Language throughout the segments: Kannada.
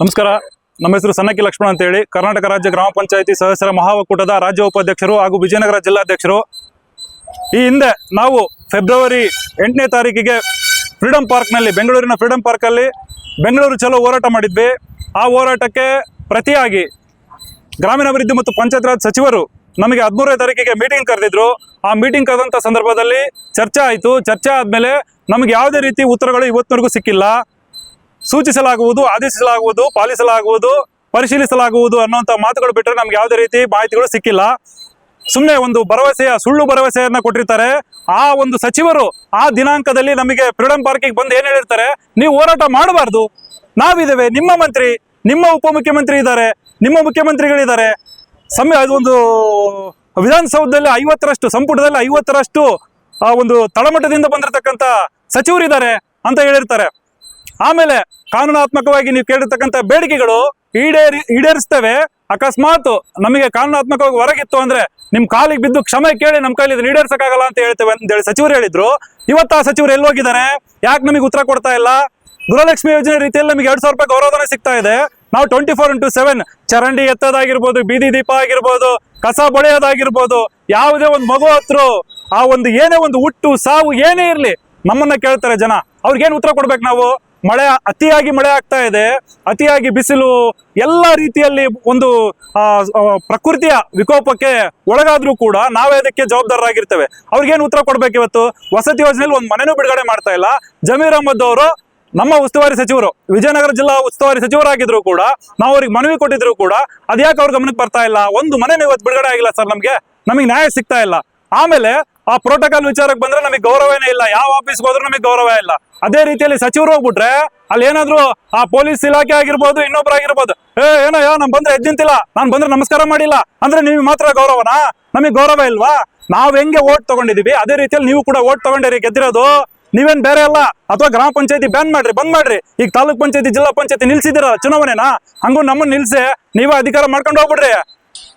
ನಮಸ್ಕಾರ. ನಮ್ಮ ಹೆಸರು ಸನ್ನಕ್ಕಿ ಲಕ್ಷ್ಮಣ ಅಂತ ಹೇಳಿ ಕರ್ನಾಟಕ ರಾಜ್ಯ ಗ್ರಾಮ ಪಂಚಾಯತಿ ಸದಸ್ಯರ ಮಹಾಒಕ್ಕೂಟದ ರಾಜ್ಯ ಉಪಾಧ್ಯಕ್ಷರು ಹಾಗೂ ವಿಜಯನಗರ ಜಿಲ್ಲಾಧ್ಯಕ್ಷರು. ಈ ಹಿಂದೆ ನಾವು ಫೆಬ್ರವರಿ ಎಂಟನೇ ತಾರೀಕಿಗೆ ಫ್ರೀಡಂ ಪಾರ್ಕ್ನಲ್ಲಿ, ಬೆಂಗಳೂರಿನ ಫ್ರೀಡಂ ಪಾರ್ಕಲ್ಲಿ ಬೆಂಗಳೂರು ಚಲೋ ಹೋರಾಟ ಮಾಡಿದ್ವಿ. ಆ ಹೋರಾಟಕ್ಕೆ ಪ್ರತಿಯಾಗಿ ಗ್ರಾಮೀಣಾಭಿವೃದ್ಧಿ ಮತ್ತು ಪಂಚಾಯತ್ ರಾಜ್ ಸಚಿವರು ನಮಗೆ ಹದಿಮೂರನೇ ತಾರೀಕಿಗೆ ಮೀಟಿಂಗ್ ಕರೆದಿದ್ರು. ಆ ಮೀಟಿಂಗ್ ಕರೆದಂಥ ಸಂದರ್ಭದಲ್ಲಿ ಚರ್ಚೆ ಆಯಿತು. ಚರ್ಚೆ ಆದಮೇಲೆ ನಮಗೆ ಯಾವುದೇ ರೀತಿ ಉತ್ತರಗಳು ಇವತ್ತಿನವರೆಗೂ ಸಿಕ್ಕಿಲ್ಲ. ಸೂಚಿಸಲಾಗುವುದು, ಆದೇಶಿಸಲಾಗುವುದು, ಪಾಲಿಸಲಾಗುವುದು, ಪರಿಶೀಲಿಸಲಾಗುವುದು ಅನ್ನುವಂಥ ಮಾತುಗಳು ಬಿಟ್ಟರೆ ನಮ್ಗೆ ಯಾವುದೇ ರೀತಿ ಮಾಹಿತಿಗಳು ಸಿಕ್ಕಿಲ್ಲ. ಸುಮ್ಮನೆ ಒಂದು ಭರವಸೆಯ, ಸುಳ್ಳು ಭರವಸೆಯನ್ನ ಕೊಟ್ಟಿರ್ತಾರೆ. ಆ ಒಂದು ಸಚಿವರು ಆ ದಿನಾಂಕದಲ್ಲಿ ನಮಗೆ ಫ್ರೀಡಂ ಪಾರ್ಕಿಗೆ ಬಂದು ಏನ್ ಹೇಳಿರ್ತಾರೆ? ನೀವು ಹೋರಾಟ ಮಾಡಬಾರ್ದು. ನಾವಿದ್ದೇವೆ. ನಿಮ್ಮ ಮಂತ್ರಿ, ನಿಮ್ಮ ಉಪಮುಖ್ಯಮಂತ್ರಿ ಇದ್ದಾರೆ. ನಿಮ್ಮ ಮುಖ್ಯಮಂತ್ರಿಗಳಿದ್ದಾರೆ. ಸಮಯ ಒಂದು ವಿಧಾನಸೌಧದಲ್ಲಿ ಐವತ್ತರಷ್ಟು, ಸಂಪುಟದಲ್ಲಿ ಐವತ್ತರಷ್ಟು, ಆ ಒಂದು ತಳಮಟ್ಟದಿಂದ ಬಂದಿರತಕ್ಕಂಥ ಸಚಿವರಿದ್ದಾರೆ ಅಂತ ಹೇಳಿರ್ತಾರೆ. ಆಮೇಲೆ ಕಾನೂನಾತ್ಮಕವಾಗಿ ನೀವು ಕೇಳಿರ್ತಕ್ಕಂಥ ಬೇಡಿಕೆಗಳು ಈಡೇರಿ, ಈಡೇರಿಸ್ತೇವೆ. ಅಕಸ್ಮಾತ್ ನಮಗೆ ಕಾನೂನಾತ್ಮಕವಾಗಿ ಹೊರಗಿತ್ತು ಅಂದ್ರೆ ನಿಮ್ ಕಾಲಿಗೆ ಬಿದ್ದು ಕ್ಷಮೆ ಕೇಳಿ ನಮ್ಮ ಕೈಲಿ ಇದನ್ನ ಈಡೇರ್ಸಕ್ಕಾಗಲ್ಲ ಅಂತ ಹೇಳ್ತೇವೆ ಅಂತ ಹೇಳಿ ಸಚಿವರು ಹೇಳಿದ್ರು. ಇವತ್ತು ಆ ಸಚಿವರು ಎಲ್ಲಿ ಹೋಗಿದ್ದಾರೆ? ಯಾಕೆ ನಮಗೆ ಉತ್ತರ ಕೊಡ್ತಾ ಇಲ್ಲ? ಗೃಹಲಕ್ಷ್ಮಿ ಯೋಜನೆ ರೀತಿಯಲ್ಲಿ ನಮಗೆ ಎರಡ್ ಸಾವಿರ ರೂಪಾಯಿ ಗೌರವಧನ ಸಿಗ್ತಾ ಇದೆ. ನಾವು ಟ್ವೆಂಟಿ ಫೋರ್ ಇಂಟು ಸೆವೆನ್ ಚರಂಡಿ ಎತ್ತೋದಾಗಿರ್ಬೋದು, ಬೀದಿ ದೀಪ ಆಗಿರ್ಬೋದು, ಕಸ ಬಳಿಯೋದಾಗಿರ್ಬೋದು ಯಾವುದೇ ಒಂದು ಮಗು ಹತ್ರ, ಆ ಒಂದು ಏನೇ ಒಂದು ಹುಟ್ಟು, ಸಾವು ಏನೇ ಇರಲಿ ನಮ್ಮನ್ನ ಕೇಳ್ತಾರೆ ಜನ. ಅವ್ರಿಗೇನು ಉತ್ತರ ಕೊಡ್ಬೇಕು ನಾವು? ಮಳೆ ಅತಿಯಾಗಿ ಮಳೆ ಆಗ್ತಾ ಇದೆ, ಅತಿಯಾಗಿ ಬಿಸಿಲು ಎಲ್ಲ ರೀತಿಯಲ್ಲಿ ಒಂದು ಪ್ರಕೃತಿಯ ವಿಕೋಪಕ್ಕೆ ಒಳಗಾದ್ರೂ ಕೂಡ ನಾವೇ ಅದಕ್ಕೆ ಜವಾಬ್ದಾರರಾಗಿರ್ತೇವೆ. ಅವ್ರಿಗೇನು ಉತ್ತರ ಕೊಡ್ಬೇಕು ಇವತ್ತು? ವಸತಿ ಯೋಜನೆಯಲ್ಲಿ ಒಂದು ಮನೆನೂ ಬಿಡುಗಡೆ ಮಾಡ್ತಾ ಇಲ್ಲ. ಜಮೀರ್ ಅಹಮದ್ ಅವರು ನಮ್ಮ ಉಸ್ತುವಾರಿ ಸಚಿವರು, ವಿಜಯನಗರ ಜಿಲ್ಲಾ ಉಸ್ತುವಾರಿ ಸಚಿವರಾಗಿದ್ರು ಕೂಡ, ನಾವು ಅವ್ರಿಗೆ ಮನವಿ ಕೊಟ್ಟಿದ್ರು ಕೂಡ, ಅದ್ಯಾಕೆ ಅವ್ರ ಗಮನಕ್ಕೆ ಬರ್ತಾ ಇಲ್ಲ? ಒಂದು ಮನೆನೂ ಇವತ್ತು ಬಿಡುಗಡೆ ಆಗಿಲ್ಲ ಸರ್ ನಮ್ಗೆ. ನಮಗೆ ನ್ಯಾಯ ಸಿಗ್ತಾ ಇಲ್ಲ. ಆಮೇಲೆ ಆ ಪ್ರೋಟೋಕಾಲ್ ವಿಚಾರಕ್ಕೆ ಬಂದ್ರೆ ನಮಗೆ ಗೌರವನೇ ಇಲ್ಲ. ಯಾವ ಆಫೀಸ್ಗೆ ಹೋದ್ರೂ ನಮಗೆ ಗೌರವ ಇಲ್ಲ. ಅದೇ ರೀತಿಯಲ್ಲಿ ಸಚಿವರು ಹೋಗ್ಬಿಟ್ರೆ ಅಲ್ಲಿ ಏನಾದ್ರು ಆ ಪೊಲೀಸ್ ಇಲಾಖೆ ಆಗಿರ್ಬೋದು ಇನ್ನೊಬ್ರಾಗಿರ್ಬೋದು ಏ ಏನೋ ಯೋ ನಮ್ ಬಂದ್ರೆ ಎದ್ದಿಂತಿಲ್ಲ. ನಾನು ನಾನ್ ಬಂದ್ರೆ ನಮಸ್ಕಾರ ಮಾಡಿಲ್ಲ. ಅಂದ್ರೆ ನೀವು ಮಾತ್ರ ಗೌರವನಾ? ನಮಗೆ ಗೌರವ ಇಲ್ವಾ? ನಾವ್ ಹೆಂಗೆ ಓಟ್ ತಗೊಂಡಿದೀವಿ? ಅದೇ ರೀತಿಯಲ್ಲಿ ನೀವು ಕೂಡ ಓಟ್ ತಗೊಂಡಿರಿ ಗೆದ್ದಿರೋದು. ನೀವೇನ್ ಬೇರೆ ಅಲ್ಲ. ಅಥವಾ ಗ್ರಾಮ ಪಂಚಾಯತಿ ಬ್ಯಾನ್ ಮಾಡ್ರಿ, ಬಂದ್ ಮಾಡ್ರಿ. ಈಗ ತಾಲೂಕ್ ಪಂಚಾಯತಿ, ಜಿಲ್ಲಾ ಪಂಚಾಯತಿ ನಿಲ್ಸಿದಿರ ಚುನಾವಣೆನಾ? ಹಂಗೂ ನಮ್ಮನ್ನ ನಿಲ್ಸಿ. ನೀವೇ ಅಧಿಕಾರ ಮಾಡ್ಕೊಂಡು ಹೋಗ್ಬಿಡ್ರಿ.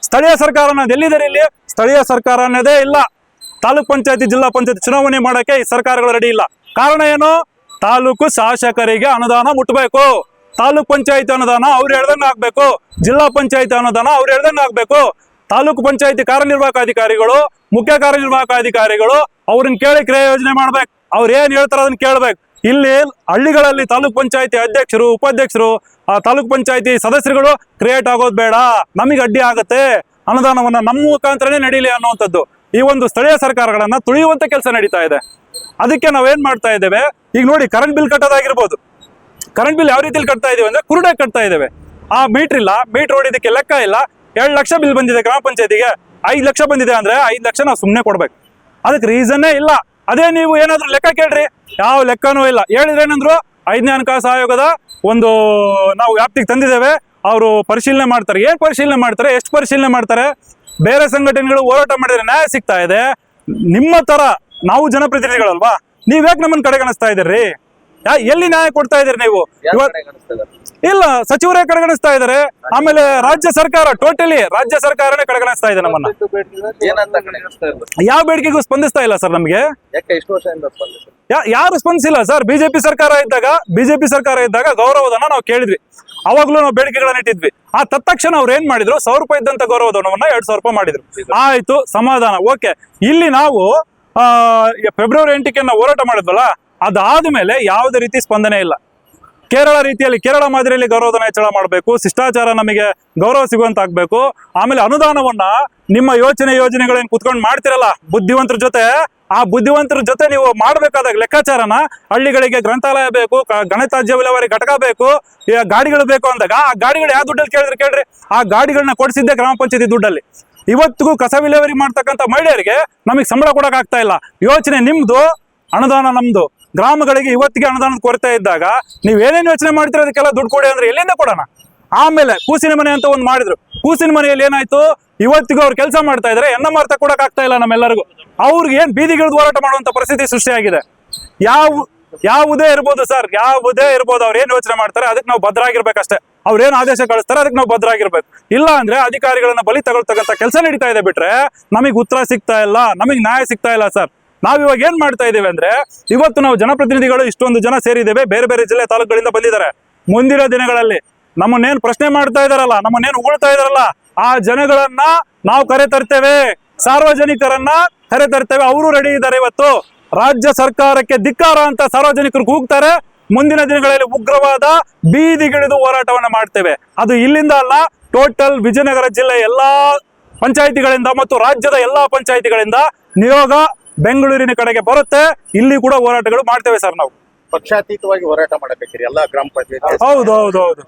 ಸ್ಥಳೀಯ ಸರ್ಕಾರ ಅನ್ನೋದು ಎಲ್ಲಿದ್ದಾರೆ ಇಲ್ಲಿ? ಸ್ಥಳೀಯ ಸರ್ಕಾರ ಅನ್ನೋದೇ ಇಲ್ಲ. ತಾಲೂಕ್ ಪಂಚಾಯತಿ, ಜಿಲ್ಲಾ ಪಂಚಾಯತಿ ಚುನಾವಣೆ ಮಾಡಕ್ಕೆ ಈ ಸರ್ಕಾರಗಳು ರೆಡಿ ಇಲ್ಲ. ಕಾರಣ ಏನು? ತಾಲೂಕು ಶಾಸಕರಿಗೆ ಅನುದಾನ ಮುಟ್ಟಬೇಕು ತಾಲೂಕ್ ಪಂಚಾಯತಿ ಅನುದಾನ ಅವ್ರು ಹೇಳ್ದಂಗೆ ಆಗ್ಬೇಕು. ಜಿಲ್ಲಾ ಪಂಚಾಯತಿ ಅನುದಾನ ಅವ್ರು ಹೇಳ್ದಂಗೆ ಆಗ್ಬೇಕು. ತಾಲೂಕು ಪಂಚಾಯತಿ ಕಾರ್ಯನಿರ್ವಾಹಕ ಅಧಿಕಾರಿಗಳು ಮುಖ್ಯ ಕಾರ್ಯನಿರ್ವಾಹಕ ಅಧಿಕಾರಿಗಳು ಅವ್ರನ್ನ ಕೇಳಿ ಕ್ರಿಯಾ ಯೋಜನೆ ಮಾಡ್ಬೇಕು. ಅವ್ರು ಏನ್ ಹೇಳ್ತಾರ ಅದನ್ನ ಕೇಳ್ಬೇಕು. ಇಲ್ಲಿ ಹಳ್ಳಿಗಳಲ್ಲಿ ತಾಲೂಕ್ ಪಂಚಾಯತಿ ಅಧ್ಯಕ್ಷರು, ಉಪಾಧ್ಯಕ್ಷರು, ಆ ತಾಲೂಕ್ ಪಂಚಾಯತಿ ಸದಸ್ಯರುಗಳು ಕ್ರಿಯೇಟ್ ಆಗೋದು ಬೇಡ. ನಮಗೆ ಅಡ್ಡಿ ಆಗುತ್ತೆ. ಅನುದಾನವನ್ನ ನಮ್ಮ ಮುಖಾಂತರನೇ ನಡೀಲಿ ಅನ್ನುವಂಥದ್ದು. ಈ ಒಂದು ಸ್ಥಳೀಯ ಸರ್ಕಾರಗಳನ್ನ ತುಳಿಯುವಂತ ಕೆಲಸ ನಡೀತಾ ಇದೆ. ಅದಕ್ಕೆ ನಾವೇನ್ ಮಾಡ್ತಾ ಇದ್ದೇವೆ? ಈಗ ನೋಡಿ ಕರೆಂಟ್ ಬಿಲ್ ಕಟ್ಟೋದಾಗಿರ್ಬೋದು. ಕರೆಂಟ್ ಬಿಲ್ ಯಾವ ರೀತಿಯಲ್ಲಿ ಕಟ್ತಾ ಇದೀವಿ ಅಂದ್ರೆ ಕುರುಡೆ ಕಟ್ತಾ ಇದ್ದೇವೆ. ಆ ಮೀಟರ್ ಇಲ್ಲ ಮೀಟರ್ ಹೊಡಿದಕ್ಕೆ ಲೆಕ್ಕ ಇಲ್ಲ. ಎರಡು ಲಕ್ಷ ಬಿಲ್ ಬಂದಿದೆ ಗ್ರಾಮ ಪಂಚಾಯತಿಗೆ. ಐದು ಲಕ್ಷ ಬಂದಿದೆ ಅಂದ್ರೆ ಐದು ಲಕ್ಷ ನಾವು ಸುಮ್ಮನೆ ಕೊಡ್ಬೇಕು. ಅದಕ್ಕೆ ರೀಸನ್ನೇ ಇಲ್ಲ. ಅದೇ ನೀವು ಏನಾದ್ರೂ ಲೆಕ್ಕ ಕೇಳ್ರಿ. ಯಾವ ಲೆಕ್ಕನೂ ಇಲ್ಲ. ಹೇಳಿದ್ರೆ ಏನಂದ್ರು ಐದನೇ ಹಣಕಾಸು ಆಯೋಗದ ಒಂದು ನಾವು ವ್ಯಾಪ್ತಿಗೆ ತಂದಿದ್ದೇವೆ. ಅವರು ಪರಿಶೀಲನೆ ಮಾಡ್ತಾರೆ. ಏನ್ ಪರಿಶೀಲನೆ ಮಾಡ್ತಾರೆ? ಎಷ್ಟು ಪರಿಶೀಲನೆ ಮಾಡ್ತಾರೆ? ಬೇರೆ ಸಂಘಟನೆಗಳು ಹೋರಾಟ ಮಾಡಿದ್ರೆ ನ್ಯಾಯ ಸಿಗ್ತಾ ಇದೆ. ನಿಮ್ಮ ತರ ನಾವು ಜನಪ್ರತಿನಿಧಿಗಳಲ್ವಾ? ನೀವ್ ಯಾಕೆ ನಮ್ಮನ್ನ ಕಡೆಗಣಿಸ್ತಾ ಇದ್ದೀರಿ? ಯಾ- ಎಲ್ಲಿ ನ್ಯಾಯ ಕೊಡ್ತಾ ಇದೀರಿ ನೀವು? ಇಲ್ಲ ಸಚಿವರೇ ಕಡೆಗಣಿಸ್ತಾ ಇದಾರೆ ಆಮೇಲೆ ರಾಜ್ಯ ಸರ್ಕಾರ ಟೋಟಲಿ ರಾಜ್ಯ ಸರ್ಕಾರನೇ ಕಡೆಗಣಿಸ್ತಾ ಇದೆ ನಮ್ಮನ್ನ. ಯಾವ ಬೇಡಿಕೆಗೂ ಸ್ಪಂದಿಸ್ತಾ ಇಲ್ಲ ಸರ್ ನಮಗೆ. ಯಾರು ಸ್ಪಂದಿಸಿಲ್ಲ ಸರ್? ಬಿಜೆಪಿ ಸರ್ಕಾರ ಇದ್ದಾಗ ಬಿಜೆಪಿ ಸರ್ಕಾರ ಇದ್ದಾಗ ಗೌರವದನ್ನ ನಾವು ಕೇಳಿದ್ವಿ. ಅವಾಗ್ಲೂ ನಾವು ಬೇಡಿಕೆಗಳನ್ನ ಇಟ್ಟಿದ್ವಿ. ಆ ತತ್ಕ್ಷಣ ಅವ್ರು ಏನ್ ಮಾಡಿದ್ರು? ಸಾವಿರ ರೂಪಾಯಿ ಇದ್ದಂತ ಗೌರವಧನವನ್ನ ಎರಡ್ ಸಾವಿರ ರೂಪಾಯಿ ಮಾಡಿದ್ರು. ಆಯ್ತು ಸಮಾಧಾನ. ಓಕೆ. ಇಲ್ಲಿ ನಾವು ಆ, ಫೆಬ್ರವರಿ ಎಂಟಕ್ಕೆ ನಾವು ಹೋರಾಟ ಮಾಡಿದ್ವಲ್ಲ ಅದಾದ್ಮೇಲೆ ಯಾವುದೇ ರೀತಿ ಸ್ಪಂದನೆ ಇಲ್ಲ. ಕೇರಳ ರೀತಿಯಲ್ಲಿ ಕೇರಳ ಮಾದರಿಯಲ್ಲಿ ಗೌರವಧನ ಹೆಚ್ಚಳ ಮಾಡಬೇಕು ಶಿಷ್ಟಾಚಾರ ನಮಗೆ ಗೌರವ ಸಿಗುವಂತ ಆಗ್ಬೇಕು ಆಮೇಲೆ ಅನುದಾನವನ್ನ ನಿಮ್ಮ ಯೋಚನೆ ಯೋಜನೆಗಳೇನು ಕುತ್ಕೊಂಡು ಮಾಡ್ತಿರಲ್ಲ ಬುದ್ಧಿವಂತರ ಜೊತೆ ಆ ಬುದ್ಧಿವಂತರ ಜೊತೆ ನೀವು ಮಾಡಬೇಕಾದ ಲೆಕ್ಕಾಚಾರನ ಹಳ್ಳಿಗಳಿಗೆ ಗ್ರಂಥಾಲಯ ಬೇಕು ಗಣಿತಾಜ್ಯ ವಿಲೇವಾರಿ ಘಟಕ ಬೇಕು ಗಾಡಿಗಳು ಬೇಕು ಅಂದಾಗ ಆ ಗಾಡಿಗಳು ಯಾವ ದುಡ್ಡಲ್ಲಿ ಕೇಳಿದ್ರೆ ಕೇಳ್ರಿ. ಆ ಗಾಡಿಗಳನ್ನ ಕೊಡಿಸಿದ್ದೆ ಗ್ರಾಮ ಪಂಚಾಯತಿ ದುಡ್ಡಲ್ಲಿ. ಇವತ್ತಿಗೂ ಕಸ ವಿಲೇವಾರಿ ಮಾಡ್ತಕ್ಕಂಥ ಮಹಿಳೆಯರಿಗೆ ನಮಗೆ ಸಂಬಳ ಕೊಡಕ್ ಇಲ್ಲ. ಯೋಚನೆ ನಿಮ್ದು, ಅನುದಾನ ನಮ್ದು. ಗ್ರಾಮಗಳಿಗೆ ಇವತ್ತಿಗೆ ಅನುದಾನದ ಕೊರತೆ ಇದ್ದಾಗ ನೀವ್ ಏನೇನ್ ಯೋಚನೆ ಮಾಡ್ತೀರ ಅದಕ್ಕೆಲ್ಲ ದುಡ್ಡು ಕೊಡಿ ಅಂದ್ರೆ ಎಲ್ಲಿಂದ ಕೊಡೋಣ? ಆಮೇಲೆ ಕೂಸಿನ ಮನೆ ಅಂತ ಒಂದು ಮಾಡಿದ್ರು. ಕೂಸಿನ ಮನೆಯಲ್ಲಿ ಏನಾಯ್ತು? ಇವತ್ತಿಗೂ ಅವ್ರು ಕೆಲಸ ಮಾಡ್ತಾ ಇದ್ದಾರೆ ಎನ್ನ ಮಾರ್ತ ಕೊಡಕ್ ಆಗ್ತಾ ಇಲ್ಲ ನಮ್ಮೆಲ್ಲರಿಗೂ. ಅವ್ರಿಗೆ ಏನ್ ಬೀದಿಗಿಳಿದು ಹೋರಾಟ ಮಾಡುವಂತ ಪರಿಸ್ಥಿತಿ ಸೃಷ್ಟಿಯಾಗಿದೆ. ಯಾವ, ಯಾವುದೇ ಇರ್ಬೋದು ಸರ್, ಯಾವುದೇ ಇರ್ಬೋದು ಅವ್ರು ಏನ್ ಯೋಚನೆ ಮಾಡ್ತಾರೆ, ಅದಕ್ಕೆ ನಾವು ಭದ್ರಾಗಿರ್ಬೇಕಷ್ಟೇ. ಅವ್ರು ಏನ್ ಆದೇಶ ಕಳಿಸ್ತಾರೆ, ಅದಕ್ಕೆ ನಾವು ಭದ್ರಾಗಿರ್ಬೇಕು. ಇಲ್ಲ ಅಂದ್ರೆ ಅಧಿಕಾರಿಗಳನ್ನ ಬಲಿ ತಗೊಳ್ತಕ್ಕಂಥ ಕೆಲಸ ನಡೀತಾ ಇದೆ ಬಿಟ್ರೆ ನಮಗೆ ಉತ್ತರ ಸಿಗ್ತಾ ಇಲ್ಲ, ನಮಗೆ ನ್ಯಾಯ ಸಿಗ್ತಾ ಇಲ್ಲ ಸರ್. ನಾವ್ ಇವಾಗ ಏನ್ ಮಾಡ್ತಾ ಇದೀವಿ ಅಂದ್ರೆ, ಇವತ್ತು ನಾವು ಜನಪ್ರತಿನಿಧಿಗಳು ಇಷ್ಟೊಂದು ಜನ ಸೇರಿದ್ದೇವೆ, ಬೇರೆ ಬೇರೆ ಜಿಲ್ಲೆ ತಾಲೂಕುಗಳಿಂದ ಬಂದಿದ್ದಾರೆ. ಮುಂದಿನ ದಿನಗಳಲ್ಲಿ ನಮ್ಮನ್ನೇನ್ ಪ್ರಶ್ನೆ ಮಾಡ್ತಾ ಇದಾರಲ್ಲ, ನಮ್ಮನ್ನೇನ್ ಉಗುಳ್ತಾ ಇದಾರಲ್ಲ, ಆ ಜನಗಳನ್ನ ನಾವು ಕರೆ ತರ್ತೇವೆ. ಸಾರ್ವಜನಿಕರನ್ನ ಕರೆತರ್ತೇವೆ. ಅವರು ರೆಡಿ ಇದ್ದಾರೆ ಇವತ್ತು. ರಾಜ್ಯ ಸರ್ಕಾರಕ್ಕೆ ಧಿಕ್ಕಾರ ಅಂತ ಸಾರ್ವಜನಿಕರು ಕೂಗ್ತಾರೆ. ಮುಂದಿನ ದಿನಗಳಲ್ಲಿ ಉಗ್ರವಾದ ಬೀದಿಗಿಳಿದು ಹೋರಾಟವನ್ನ ಮಾಡ್ತೇವೆ. ಅದು ಇಲ್ಲಿಂದ ಅಲ್ಲ ಟೋಟಲ್ ವಿಜಯನಗರ ಜಿಲ್ಲೆ ಎಲ್ಲಾ ಪಂಚಾಯಿತಿಗಳಿಂದ ಮತ್ತು ರಾಜ್ಯದ ಎಲ್ಲಾ ಪಂಚಾಯಿತಿಗಳಿಂದ ನಿಯೋಗ ಬೆಂಗಳೂರಿನ ಕಡೆಗೆ ಬರುತ್ತೆ. ಇಲ್ಲಿ ಕೂಡ ಹೋರಾಟಗಳು ಮಾಡ್ತೇವೆ ಸರ್ ನಾವು. ಪಕ್ಷಾತೀತವಾಗಿ ಹೋರಾಟ ಮಾಡಬೇಕಿರಿ ಎಲ್ಲಾ ಗ್ರಾಮ ಪಂಚಾಯತ್. ಹೌದು ಹೌದು ಹೌದು.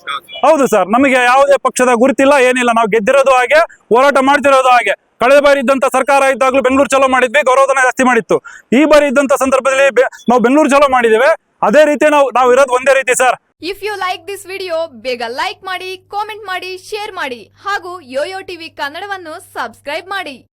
ಹೌದು ಸರ್ ನಮಗೆ ಯಾವುದೇ ಪಕ್ಷದ ಗುರುತಿಲ್ಲ ಏನಿಲ್ಲ. ನಾವು ಗೆದ್ದಿರೋದು ಹಾಗೆ ಹೋರಾಟ ಮಾಡ್ತಿರೋದು ಹಾಗೆ. ಕಳೆದ ಬಾರಿ ಇದ್ದಂತ ಸರ್ಕಾರ ಇದ್ದಾಗಲೂ ಬೆಂಗಳೂರು ಚಲೋ ಮಾಡಿದ್ವಿ, ಗೌರವಧನ ಜಾಸ್ತಿ ಮಾಡಿತ್ತು. ಈ ಬಾರಿ ಇದ್ದಂತ ಸಂದರ್ಭದಲ್ಲಿ ನಾವು ಬೆಂಗಳೂರು ಚಲೋ ಮಾಡಿದ್ದೇವೆ. ಅದೇ ರೀತಿ ನಾವು ನಾವು ಇರೋದು ಒಂದೇ ರೀತಿ sir. If you like this video ಬೇಗ ಲೈಕ್ ಮಾಡಿ ಕಾಮೆಂಟ್ ಮಾಡಿ ಶೇರ್ ಮಾಡಿ ಹಾಗೂ ಯೋಯೋ ಟಿವಿ ಕನ್ನಡವನ್ನು ಸಬ್ಸ್ಕ್ರೈಬ್ ಮಾಡಿ.